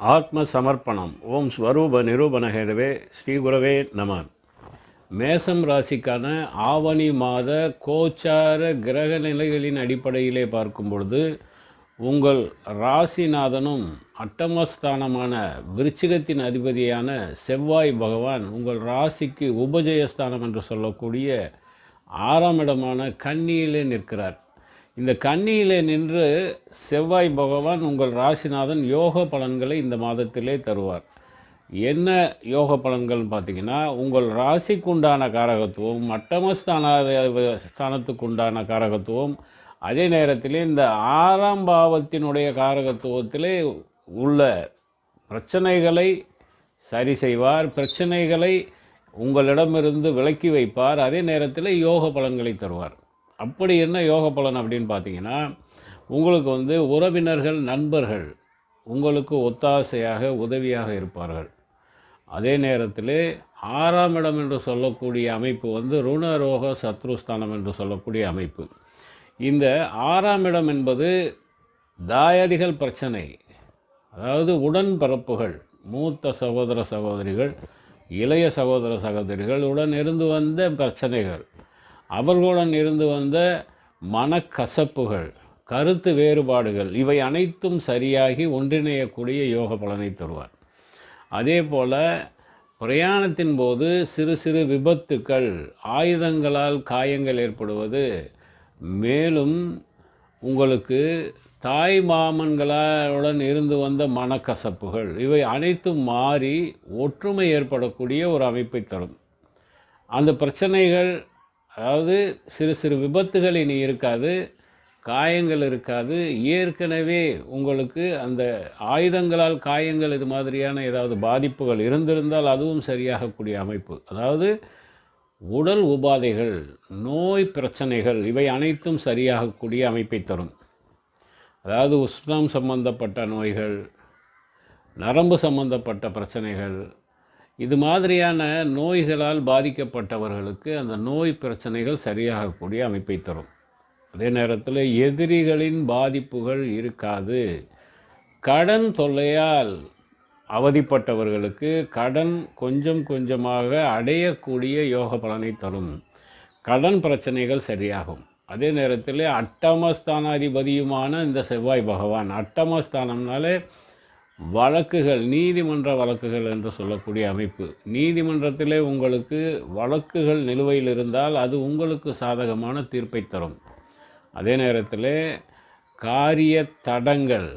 ஆத்ம சமர்ப்பணம் ஓம் ஸ்வரூப நிரூபணகேதவே ஸ்ரீகுரவே நம. மேசம் ராசிக்கான ஆவணி மாத கோச்சார கிரக நிலைகளின் அடிப்படையிலே பார்க்கும் பொழுது உங்கள் ராசிநாதனும் அட்டமஸ்தானமான விருச்சிகத்தின் அதிபதியான செவ்வாய் பகவான் உங்கள் ராசிக்கு உபஜயஸ்தானம் என்று சொல்லக்கூடிய ஆறாம் இடமான கன்னியிலே நிற்கிறார். இந்த கன்னியிலே நின்று செவ்வாய் பகவான் உங்கள் ராசிநாதன் யோக பலன்களை இந்த மாதத்திலே தருவார். என்ன யோக பலன்கள்னு பார்த்தீங்கன்னா உங்கள் ராசிக்கு உண்டான காரகத்துவம் மட்டமஸ்தான ஸ்தானத்துக்கு உண்டான காரகத்துவம் அதே நேரத்தில் இந்த ஆறாம் பாவத்தினுடைய காரகத்துவத்திலே உள்ள பிரச்சனைகளை சரி செய்வார் பிரச்சனைகளை உங்களிடமிருந்து விலக்கி வைப்பார் அதே நேரத்தில் யோக பலன்களை தருவார். அப்படி என்ன யோக பலன் அப்படின்னு பார்த்தீங்கன்னா உங்களுக்கு வந்து உறவினர்கள் நண்பர்கள் உங்களுக்கு ஒத்தாசையாக உதவியாக இருப்பார்கள். அதே நேரத்தில் ஆறாம் இடம் என்று சொல்லக்கூடிய அமைப்பு வந்து ருணரோக சத்ருஸ்தானம் என்று சொல்லக்கூடிய அமைப்பு. இந்த ஆறாம் இடம் என்பது தாயாதிகள் பிரச்சனை. அதாவது உடன்பரப்புகள் மூத்த சகோதர சகோதரிகள் இளைய சகோதர சகோதரிகள் உடன் இருந்து வந்த பிரச்சனைகள். அவர்களுடன் இருந்து வந்த மனக்கசப்புகள் கருத்து வேறுபாடுகள் இவை அனைத்தும் சரியாகி ஒன்றிணையக்கூடிய யோக பலனை தருவார். அதே போல் பிரயாணத்தின் போது சிறு சிறு விபத்துக்கள் ஆயுதங்களால் காயங்கள் ஏற்படுவது மேலும் உங்களுக்கு தாய் மாமன்களுடன் இருந்து வந்த மனக்கசப்புகள் இவை அனைத்தும் மாறி ஒற்றுமை ஏற்படக்கூடிய ஒரு அமைப்பை தரும். அந்த பிரச்சனைகள் அதாவது சிறு சிறு விபத்துகள் இனி இருக்காது காயங்கள் இருக்காது. ஏற்கனவே உங்களுக்கு அந்த ஆயுதங்களால் காயங்கள் இது மாதிரியான ஏதாவது பாதிப்புகள் இருந்திருந்தால் அதுவும் சரியாகக்கூடிய அமைப்பு. அதாவது உடல் உபாதைகள் நோய் பிரச்சனைகள் இவை அனைத்தும் சரியாகக்கூடிய அமைப்பை தரும். அதாவது உஷ்ணம் சம்பந்தப்பட்ட நோய்கள் நரம்பு சம்பந்தப்பட்ட பிரச்சனைகள் இது மாதிரியான நோய்களால் பாதிக்கப்பட்டவர்களுக்கு அந்த நோய் பிரச்சனைகள் சரியாகக்கூடிய அமைப்பை தரும். அதே நேரத்தில் எதிரிகளின் பாதிப்புகள் இருக்காது. கடன் தொல்லையால் அவதிப்பட்டவர்களுக்கு கடன் கொஞ்சம் கொஞ்சமாக அடையக்கூடிய யோக பலனை தரும். கடன் பிரச்சனைகள் சரியாகும். அதே நேரத்தில் அட்டமஸ்தானாதிபதியுமான இந்த செவ்வாய் பகவான் அட்டமஸ்தானம்னாலே வழக்குகள் நீதிமன்ற வழக்குகள் என்று சொல்லக்கூடிய அமைப்பு. நீதிமன்றத்திலே உங்களுக்கு வழக்குகள் நிலுவையில் இருந்தால் அது உங்களுக்கு சாதகமான தீர்ப்பை தரும். அதே நேரத்தில் காரிய தடங்கள்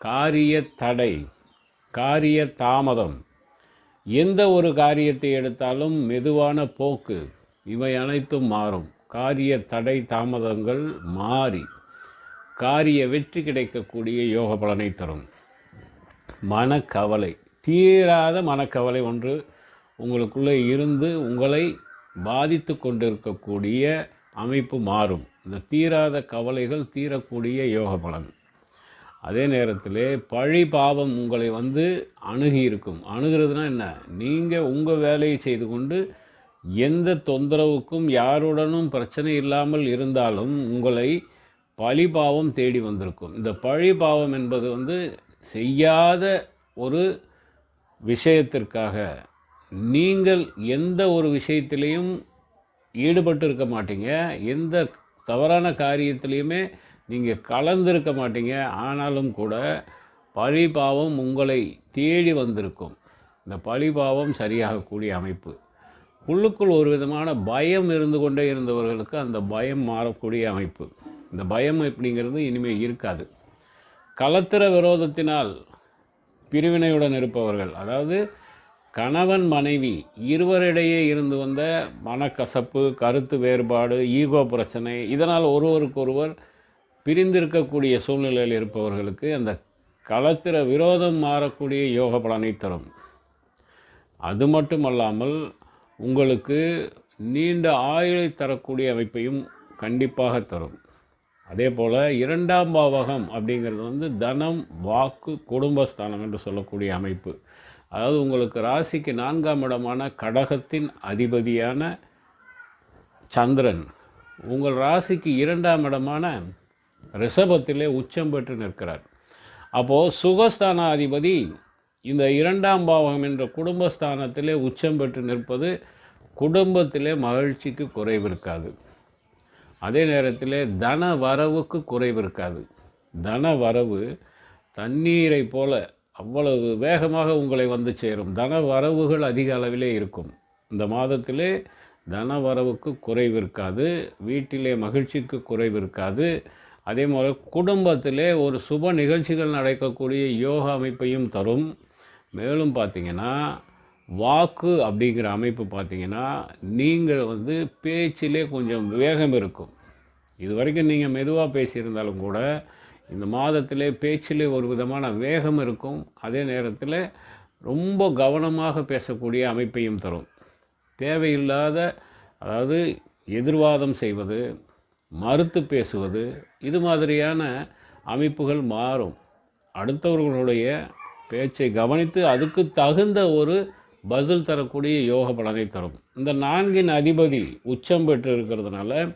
காரிய தடை காரிய தாமதம் எந்த ஒரு காரியத்தை எடுத்தாலும் மெதுவான போக்கு இவை அனைத்தும் மாறும். காரிய தடை தாமதங்கள் மாறி காரிய வெற்றி கிடைக்கக்கூடிய யோக பலனை தரும். மனக்கவலை. தீராத மனக்கவலை ஒன்று உங்களுக்குள்ளே இருந்து உங்களை பாதித்து கொண்டிருக்கக்கூடிய அமைப்பு மாறும். இந்த தீராத கவலைகள் தீரக்கூடிய யோக பலன். அதே நேரத்தில் பழி பாவம் உங்களை வந்து அணுகி இருக்கும் அணுகிறதுனா என்ன? நீங்கள் உங்கள் வேலையை செய்து கொண்டு எந்த தொந்தரவுக்கும் யாருடனும் பிரச்சனை இல்லாமல் இருந்தாலும் உங்களை பழிபாவம் தேடி வந்திருக்கும். இந்த பழிபாவம் என்பது வந்து செய்யாத ஒரு விஷயத்திற்காக நீங்கள் எந்த ஒரு விஷயத்திலையும் ஈடுபட்டு இருக்க மாட்டீங்க. எந்த தவறான காரியத்திலையுமே நீங்கள் கலந்திருக்க மாட்டீங்க. ஆனாலும் கூட பழி பாவம் உங்களை தேடி வந்திருக்கும். இந்த பழி பாவம் சரியாகக்கூடிய அமைப்பு. உள்ளுக்குள் ஒரு விதமான பயம் இருந்து கொண்டே இருந்தவர்களுக்கு அந்த பயம் மாறக்கூடிய அமைப்பு. இந்த பயம் அப்படிங்கிறது இனிமேல் இருக்காது. கலத்திர விரோதத்தினால் பிரிவினையுடன் இருப்பவர்கள் அதாவது கணவன் மனைவி இருவரிடையே இருந்து வந்த மனக்கசப்பு கருத்து வேறுபாடு ஈகோ பிரச்சனை இதனால் ஒருவருக்கொருவர் பிரிந்திருக்கக்கூடிய சூழ்நிலையில் இருப்பவர்களுக்கு அந்த களத்திர விரோதம் மாறக்கூடிய யோக பலனை தரும். அது மட்டுமல்லாமல் உங்களுக்கு நீண்ட ஆயுளை தரக்கூடிய அமைப்பையும் கண்டிப்பாக தரும். அதே போல் இரண்டாம் பாவகம் அப்படிங்கிறது வந்து தனம் வாக்கு குடும்பஸ்தானம் என்று சொல்லக்கூடிய அமைப்பு. அதாவது உங்களுக்கு ராசிக்கு நான்காம் இடமான கடகத்தின் அதிபதியான சந்திரன். உங்கள் ராசிக்கு இரண்டாம் இடமான ரிஷபத்திலே உச்சம் பெற்று நிற்கிறார். அப்போது சுகஸ்தானாதிபதி இந்த இரண்டாம் பாவகம் என்ற குடும்பஸ்தானத்திலே உச்சம் பெற்று நிற்பது குடும்பத்திலே மகிழ்ச்சிக்கு குறைவு இருக்காது அதே நேரத்தில் தன வரவுக்கு குறைவு இருக்காது. தன வரவு தண்ணீரை போல அவ்வளவு வேகமாக உங்களை வந்து சேரும். தன வரவுகள் அதிக அளவிலே இருக்கும். இந்த மாதத்திலே தன வரவுக்கு குறைவு இருக்காது. வீட்டிலே மகிழ்ச்சிக்கு குறைவு இருக்காது. அதே போல் குடும்பத்திலே ஒரு சுப நிகழ்ச்சிகள் நடக்கக்கூடிய யோகா அமைப்பையும் தரும். மேலும் பார்த்தீங்கன்னா வாக்கு அப்படிங்கிற அமைப்பு பார்த்தீங்கன்னா நீங்கள் வந்து பேச்சிலே கொஞ்சம் வேகம் இருக்கும். இது வரைக்கும் நீங்கள் மெதுவாக பேசியிருந்தாலும் கூட இந்த மாதத்திலே பேச்சிலே ஒரு விதமான வேகம் இருக்கும். அதே நேரத்தில் ரொம்ப கவனமாக பேசக்கூடிய அமைப்பையும் தரும். தேவையில்லாத அதாவது எதிர்வாதம் செய்வது மறுத்து பேசுவது இது மாதிரியான அமைப்புகள் மாறும். அடுத்தவர்களுடைய பேச்சை கவனித்து அதுக்கு தகுந்த ஒரு பதில் தரக்கூடிய யோக பலனை தரும். இந்த நான்கின் அதிபதி உச்சம் பெற்று இருக்கிறதுனால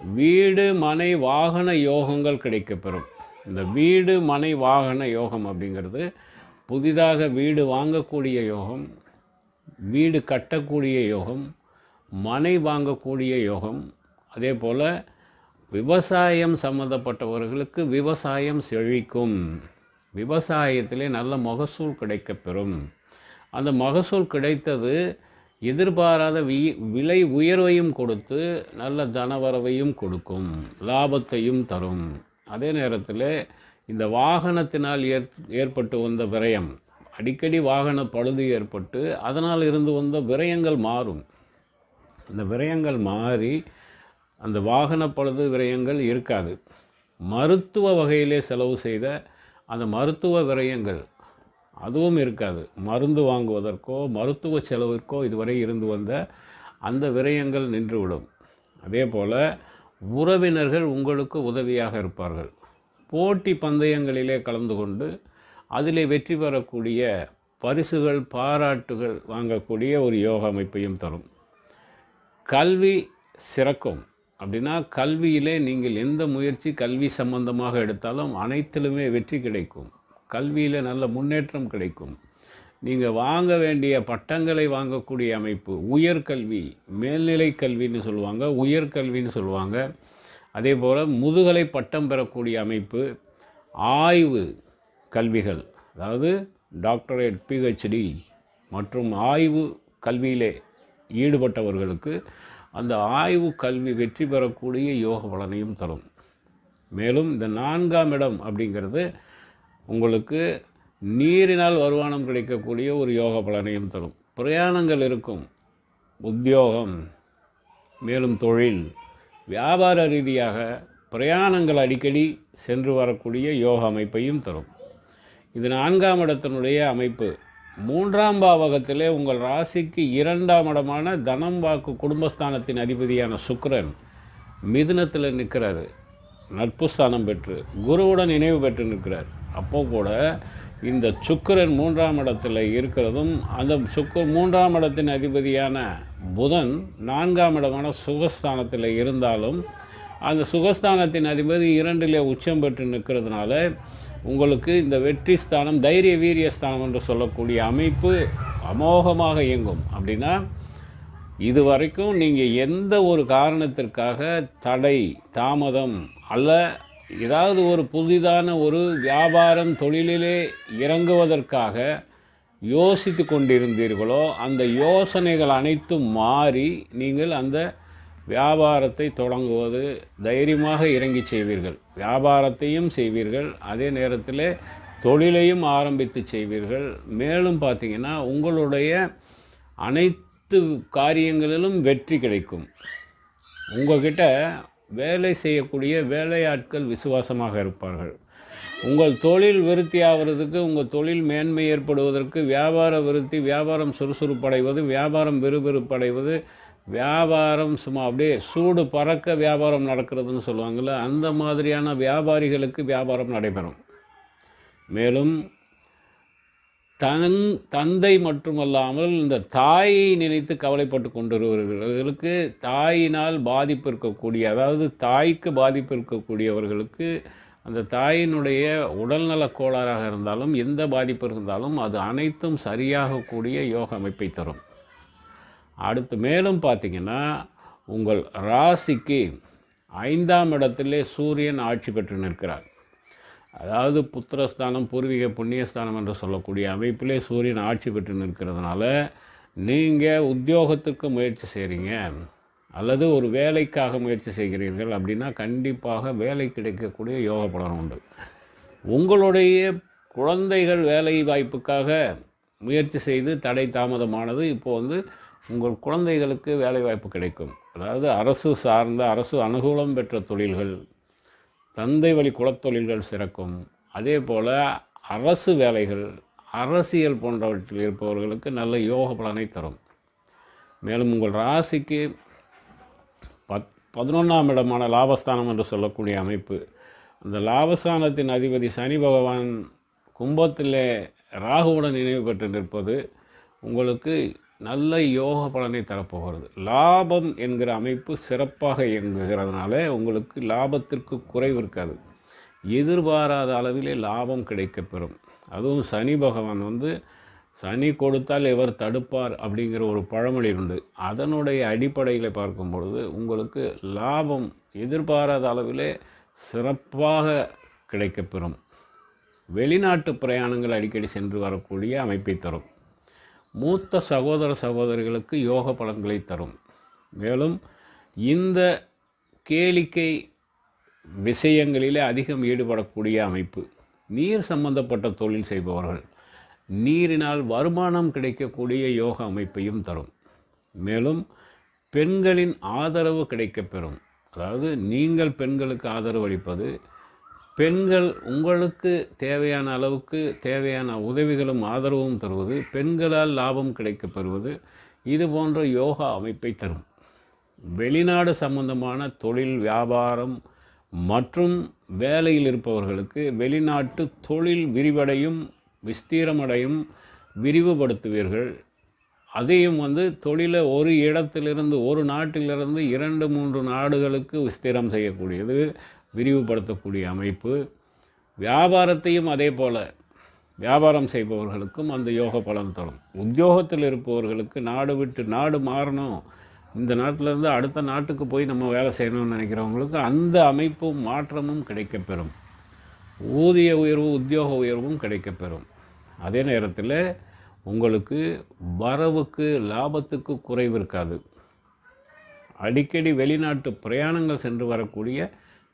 வீடு மனை வாகன யோகங்கள் கிடைக்கப்பெறும். இந்த வீடு மனை வாகன யோகம் அப்படிங்கிறது புதிதாக வீடு வாங்கக்கூடிய யோகம் வீடு கட்டக்கூடிய யோகம் மனை வாங்கக்கூடிய யோகம். அதே போல் விவசாயம் சம்மந்தப்பட்டவர்களுக்கு விவசாயம் செழிக்கும். விவசாயத்திலே நல்ல மகசூல் கிடைக்கப்பெறும். அந்த மகசூல் கிடைத்தது எதிர்பாராத வி விலை உயர்வையும் கொடுத்து நல்ல தனவரவையும் கொடுக்கும் லாபத்தையும் தரும். அதே நேரத்தில் இந்த வாகனத்தினால் ஏற் ஏற்பட்டு வந்த விரயம் அடிக்கடி வாகன பழுது ஏற்பட்டு அதனால் இருந்து வந்த விரயங்கள் மாறும். அந்த விரயங்கள் மாறி அந்த வாகன பழுது விரயங்கள் இருக்காது. மருத்துவ வகையிலே செலவு செய்த அந்த மருத்துவ விரயங்கள் அதுவும் இருக்காது. மருந்து வாங்குவதற்கோ மருத்துவ செலவிற்கோ இதுவரை இருந்து வந்த அந்த விரயங்கள் நின்றுவிடும். அதே போல் உறவினர்கள் உங்களுக்கு உதவியாக இருப்பார்கள். போட்டி பந்தயங்களிலே கலந்து கொண்டு அதிலே வெற்றி பெறக்கூடிய பரிசுகள் பாராட்டுகள் வாங்கக்கூடிய ஒரு யோக அமைப்பையும் தரும். கல்வி சிறக்கும். அப்படின்னா கல்வியிலே நீங்கள் எந்த முயற்சி கல்வி சம்பந்தமாக எடுத்தாலும் அனைத்திலுமே வெற்றி கிடைக்கும். கல்வியில் நல்ல முன்னேற்றம் கிடைக்கும். நீங்கள் வாங்க வேண்டிய பட்டங்களை வாங்கக்கூடிய அமைப்பு உயர்கல்வி மேல்நிலை கல்வின்னு சொல்லுவாங்க உயர்கல்வின்னு சொல்லுவாங்க. அதே போல் முதுகலை பட்டம் பெறக்கூடிய அமைப்பு ஆய்வு கல்விகள் அதாவது டாக்டரேட் பிஹெச்டி மற்றும் ஆய்வு கல்வியிலே ஈடுபட்டவர்களுக்கு அந்த ஆய்வு கல்வி வெற்றி பெறக்கூடிய யோக பலனையும் தரும். மேலும் இந்த நான்காம் இடம் அப்படிங்கிறது உங்களுக்கு நீரினால் வருமானம் கிடைக்கக்கூடிய ஒரு யோக பலனையும் தரும். பிரயாணங்கள் இருக்கும். உத்தியோகம் மேலும் தொழில் வியாபார ரீதியாக பிரயாணங்கள் அடிக்கடி சென்று வரக்கூடிய யோக அமைப்பையும் தரும். இது நான்காம் இடத்தினுடைய அமைப்பு. மூன்றாம் பாவகத்திலே உங்கள் ராசிக்கு இரண்டாம் இடமான தனம் வாக்கு குடும்பஸ்தானத்தின் அதிபதியான சுக்கரன் மிதுனத்தில் நிற்கிறாரு. நட்பு ஸ்தானம் பெற்று குருவுடன் நினைவு பெற்று நிற்கிறார். அப்போ கூட இந்த சுக்கரன் மூன்றாம் இடத்துல இருக்கிறதும் அந்த சுக்கு மூன்றாம் இடத்தின் அதிபதியான புதன் நான்காம் இடமான சுகஸ்தானத்தில் இருந்தாலும் அந்த சுகஸ்தானத்தின் அதிபதி இரண்டிலே உச்சம் பெற்று நிற்கிறதுனால உங்களுக்கு இந்த வெற்றி ஸ்தானம் தைரிய வீரிய ஸ்தானம் என்று சொல்லக்கூடிய அமைப்பு அமோகமாக இயங்கும். அப்படின்னா இது வரைக்கும் நீங்கள் எந்த ஒரு காரணத்திற்காக தடை தாமதம் அல்ல ஏதாவது ஒரு புதிதான ஒரு வியாபாரம் தொழிலிலே இறங்குவதற்காக யோசித்து கொண்டிருந்தீர்களோ அந்த யோசனைகள் அனைத்தும் மாறி நீங்கள் அந்த வியாபாரத்தை தொடங்குவது தைரியமாக இறங்கி செய்வீர்கள். வியாபாரத்தையும் செய்வீர்கள் அதே நேரத்தில் தொழிலையும் ஆரம்பித்து செய்வீர்கள். மேலும் பார்த்தீங்கன்னா உங்களுடைய அனைத்து காரியங்களிலும் வெற்றி கிடைக்கும். உங்கள்கிட்ட வேலை செய்யக்கூடிய வேலையாட்கள் விசுவாசமாக இருப்பார்கள். உங்கள் தொழில் விருத்தி ஆகிறதுக்கு உங்கள் தொழில் மேன்மை ஏற்படுவதற்கு வியாபார விருத்தி வியாபாரம் சுறுசுறுப்படைவது வியாபாரம் விறுவிறுப்படைவது வியாபாரம் சும்மா அப்படியே சூடு பறக்க வியாபாரம் நடக்கிறதுன்னு சொல்லுவாங்கள்ல அந்த மாதிரியான வியாபாரிகளுக்கு வியாபாரம் நடைபெறும். மேலும் தன் தந்தை மட்டுமல்லாமல் இந்த தாயை நினைத்து கவலைப்பட்டு கொண்டிருக்கிறவர்களுக்கு தாயினால் பாதிப்பு இருக்கக்கூடிய அதாவது தாய்க்கு பாதிப்பு இருக்கக்கூடியவர்களுக்கு அந்த தாயினுடைய உடல்நலக் கோளாறாக இருந்தாலும் எந்த பாதிப்பு இருந்தாலும் அது அனைத்தும் சரியாகக்கூடிய யோக அமைப்பை தரும். அடுத்து மேலும் பார்த்திங்கன்னா உங்கள் ராசிக்கு ஐந்தாம் இடத்திலே சூரியன் ஆட்சி பெற்று நிற்கிறார். அதாவது புத்திரஸ்தானம் பூர்வீக புண்ணியஸ்தானம் என்று சொல்லக்கூடிய அமைப்பிலே சூரியன் ஆட்சி பெற்று நிற்கிறதுனால நீங்கள் உத்தியோகத்திற்கு முயற்சி செய்கிறீங்க அல்லது ஒரு வேலைக்காக முயற்சி செய்கிறீர்கள் அப்படின்னா கண்டிப்பாக வேலை கிடைக்கக்கூடிய யோக பலன் உண்டு. உங்களுடைய குழந்தைகள் வேலை வாய்ப்புக்காக முயற்சி செய்து தடை தாமதமானது இப்போ வந்து உங்கள் குழந்தைகளுக்கு வேலை வாய்ப்பு கிடைக்கும். அதாவது அரசு சார்ந்த அரசு அனுகூலம் பெற்ற தொழில்கள் தந்தை வழி குலத்தொழில்கள் சிறக்கும். அதே போல் அரசு வேலைகள் அரசியல் போன்றவற்றில் இருப்பவர்களுக்கு நல்ல யோக பலனை தரும். மேலும் உங்கள் ராசிக்கு பத் பதினொன்றாம் இடமான லாபஸ்தானம் என்று சொல்லக்கூடிய அமைப்பு. அந்த லாபஸ்தானத்தின் அதிபதி சனி பகவான் கும்பத்திலே ராகுவுடன் நினைவு பெற்று நிற்பது உங்களுக்கு நல்ல யோக பலனை தரப்போகிறது. லாபம் என்கிற அமைப்பு சிறப்பாக இயங்குகிறதுனால உங்களுக்கு லாபத்திற்கு குறைவு இருக்காது. எதிர்பாராத அளவிலே லாபம் கிடைக்கப்பெறும். அதுவும் சனி பகவான் வந்து சனி கொடுத்தால் எவர் தடுப்பார் அப்படிங்கிற ஒரு பழமொழி உண்டு. அதனுடைய அடிப்படையில் பார்க்கும் பொழுது உங்களுக்கு லாபம் எதிர்பாராத அளவிலே சிறப்பாக கிடைக்கப்பெறும். வெளிநாட்டு பிரயாணங்கள் அடிக்கடி சென்று வரக்கூடிய அமைப்பை தரும். மூத்த சகோதர சகோதரிகளுக்கு யோக பலன்களை தரும். மேலும் இந்த கேளிக்கை விஷயங்களிலே அதிகம் ஈடுபடக்கூடிய அமைப்பு. நீர் சம்பந்தப்பட்ட தொழில் செய்பவர்கள் நீரினால் வருமானம் கிடைக்கக்கூடிய யோக அமைப்பையும் தரும். மேலும் பெண்களின் ஆதரவு கிடைக்கப்பெறும். அதாவது நீங்கள் பெண்களுக்கு ஆதரவு அளிப்பது பெண்கள் உங்களுக்கு தேவையான அளவுக்கு தேவையான உதவிகளும் ஆதரவும் தருவது பெண்களால் லாபம் கிடைக்கப்பெறுவது இது போன்ற யோகா அமைப்பை தரும். வெளிநாடு சம்பந்தமான தொழில் வியாபாரம் மற்றும் வேலையில் இருப்பவர்களுக்கு வெளிநாட்டு தொழில் விரிவடையும் விஸ்தீரமடையும் விரிவுபடுத்துவீர்கள். அதையும் வந்து தொழிலை ஒரு இடத்திலிருந்து ஒரு நாட்டிலிருந்து இரண்டு மூன்று நாடுகளுக்கு விஸ்தீரம் செய்யக்கூடியது. விரிவுபடுத்தக்கூடிய அமைப்பு. வியாபாரத்தையும் அதே போல் வியாபாரம் செய்பவர்களுக்கும் அந்த யோக பலன் தரும். உத்தியோகத்தில் இருப்பவர்களுக்கு நாடு விட்டு நாடு மாறணும். இந்த நாட்டிலேருந்து அடுத்த நாட்டுக்கு போய் நம்ம வேலை செய்யணும்னு நினைக்கிறவங்களுக்கு அந்த அமைப்பும் மாற்றமும் கிடைக்கப்பெறும். ஊதிய உயர்வு உத்தியோக உயர்வும் கிடைக்கப்பெறும். அதே நேரத்தில் உங்களுக்கு வரவுக்கு லாபத்துக்கு குறைவு இருக்காது. அடிக்கடி வெளிநாட்டு பிரயாணங்கள் சென்று வரக்கூடிய